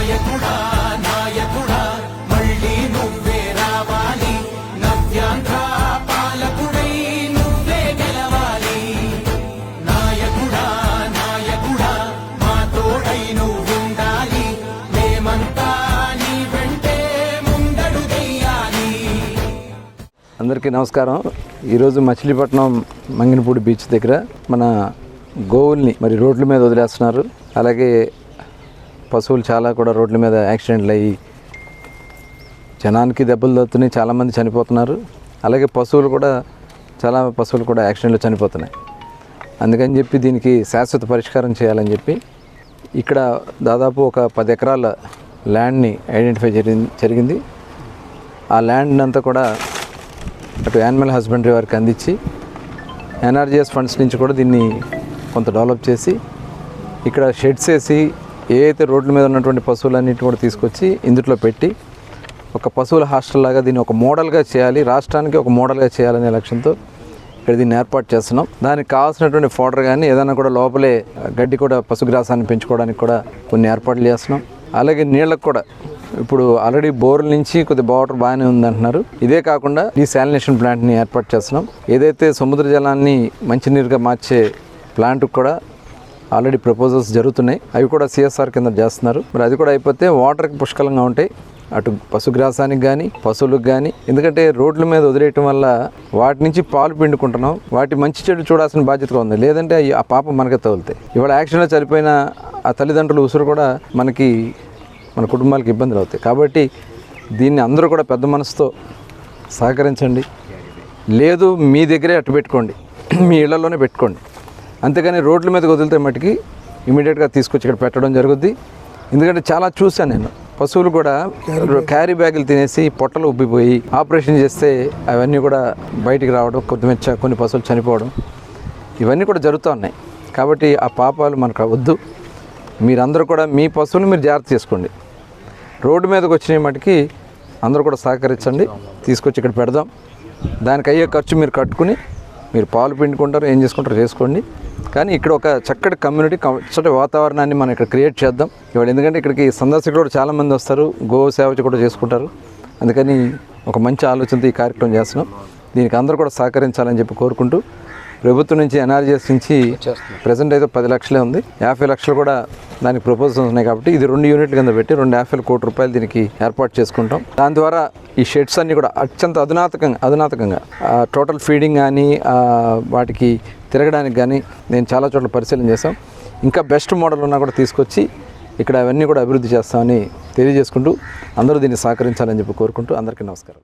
నాయకుడా నాయకుడా మళ్ళీ నువ్వే రావాలి. నవ్యాంధ్ర పాలకుడై నువ్వే గెలవాలి. నాయకుడా నాయకుడా మా తోడై నువ్వుండాలి. మేమంతా నీ వెంటే అందరికీ నమస్కారం. ఈరోజు మచిలీపట్నం మంగినపూడి బీచ్ దగ్గర మన గోవుల్ని మరి రోడ్ల మీద వదిలేస్తున్నారు. అలాగే పశువులు చాలా కూడా రోడ్ల మీద యాక్సిడెంట్లు అయ్యి జనానికి దెబ్బలు తగ్గుతున్నాయి. చాలామంది చనిపోతున్నారు. అలాగే పశువులు కూడా చాలా పశువులు కూడా యాక్సిడెంట్లు చనిపోతున్నాయి. అందుకని చెప్పి దీనికి శాశ్వత పరిష్కారం చేయాలని చెప్పి ఇక్కడ దాదాపు ఒక పది ఎకరాల ల్యాండ్ని ఐడెంటిఫై జరిగింది జరిగింది. ఆ ల్యాండ్ అంతా కూడా అటు యానిమల్ హస్బెండరీ వారికి అందించి ఎన్ఆర్జీఎస్ ఫండ్స్ నుంచి కూడా దీన్ని కొంత డెవలప్ చేసి ఇక్కడ షెడ్స్ వేసి ఏదైతే రోడ్ల మీద ఉన్నటువంటి పశువులన్నింటిని కూడా తీసుకొచ్చి ఇందులో పెట్టి ఒక పశువుల హాస్టల్ లాగా దీన్ని ఒక మోడల్గా చేయాలి రాష్ట్రానికి ఒక మోడల్గా చేయాలనే లక్ష్యంతో ఇక్కడ దీన్ని ఏర్పాటు చేస్తున్నాం. దానికి కావాల్సినటువంటి ఫోడర్ కానీ ఏదైనా కూడా లోపలే గడ్డి కూడా పశుగ్రాసాన్ని పెంచుకోవడానికి కూడా కొన్ని ఏర్పాట్లు చేస్తున్నాం. అలాగే నీళ్ళకు కూడా ఇప్పుడు ఆల్రెడీ బోర్ల నుంచి కొద్ది వాటర్ బాగానే ఉందంటున్నారు. ఇదే కాకుండా ఈ శాలినేషన్ ప్లాంట్ని ఏర్పాటు చేస్తున్నాం. ఏదైతే సముద్ర జలాన్ని మంచినీరుగా మార్చే ప్లాంట్కి కూడా ఆల్రెడీ ప్రపోజల్స్ జరుగుతున్నాయి. అవి కూడా సిఎస్ఆర్ కింద చేస్తున్నారు. మరి అది కూడా అయిపోతే వాటర్కి పుష్కలంగా ఉంటాయి. అటు పశుగ్రాసానికి కానీ పశువులకు కానీ ఎందుకంటే రోడ్ల మీద వదిలేయటం వల్ల వాటి నుంచి పాలు పిండుకుంటున్నాం. వాటి మంచి చెడు చూడాల్సిన బాధ్యతగా ఉంది. లేదంటే ఆ పాపం మనకే తగులుతాయి. ఇవాళ యాక్సిడెంట్లో చనిపోయిన ఆ తల్లిదండ్రుల ఉసురు కూడా మనకి మన కుటుంబాలకు ఇబ్బందులు అవుతాయి. కాబట్టి దీన్ని అందరూ కూడా పెద్ద మనసుతో సహకరించండి. లేదు మీ దగ్గరే అట్టు పెట్టుకోండి. మీ ఇళ్ళలోనే పెట్టుకోండి. అంతేగాని రోడ్ల మీద వదిలితే మటుకి ఇమీడియట్గా తీసుకొచ్చి ఇక్కడ పెట్టడం జరుగుద్ది. ఎందుకంటే చాలా చూశాను నేను. పశువులు కూడా క్యారీ బ్యాగులు తినేసి పొట్టలు ఉబ్బిపోయి ఆపరేషన్ చేస్తే అవన్నీ కూడా బయటికి రావడం కొద్దిగా కొన్ని పశువులు చనిపోవడం ఇవన్నీ కూడా జరుగుతూ ఉన్నాయి. కాబట్టి ఆ పాపాలు మనకు వద్దు. మీరందరూ కూడా మీ పశువులు మీరు జాగ్రత్త చేసుకోండి. రోడ్డు మీదకి వచ్చిన మటుకి అందరూ కూడా సహకరించండి. తీసుకొచ్చి ఇక్కడ పెడదాం. దానికి అయ్యే ఖర్చు మీరు కట్టుకుని మీరు పాలు పిండుకుంటారు ఏం చేసుకుంటారో చేసుకోండి. కానీ ఇక్కడ ఒక చక్కటి కమ్యూనిటీ చక్కటి వాతావరణాన్ని మనం ఇక్కడ క్రియేట్ చేద్దాం. ఇవాళ ఎందుకంటే ఇక్కడికి సందర్శకులు కూడా చాలామంది వస్తారు గో సేవ కూడా చేసుకుంటారు. అందుకని ఒక మంచి ఆలోచనతో ఈ కార్యక్రమం చేస్తున్నాం. దీనికి అందరూ కూడా సహకరించాలని చెప్పి కోరుకుంటూ ప్రభుత్వం నుంచి ఎన్ఆర్జీఎస్ నుంచి ప్రజెంట్ అయితే పది లక్షలే ఉంది. యాభై లక్షలు కూడా దానికి ప్రపోజల్స్ ఉన్నాయి కాబట్టి ఇది రెండు యూనిట్ల కింద పెట్టి రెండు యాభై కోటి రూపాయలు దీనికి ఏర్పాటు చేసుకుంటాం. దాని ద్వారా ఈ షెడ్స్ అన్ని కూడా అత్యంత అధునాతకంగా అధునాతకంగా టోటల్ ఫీడింగ్ కానీ వాటికి తిరగడానికి కానీ నేను చాలా చోట్ల పరిశీలన చేశాం. ఇంకా బెస్ట్ మోడల్ ఉన్నా కూడా తీసుకొచ్చి ఇక్కడ అవన్నీ కూడా అభివృద్ధి చేస్తామని తెలియజేసుకుంటూ అందరూ దీన్ని సహకరించాలని చెప్పి కోరుకుంటూ అందరికీ నమస్కారం.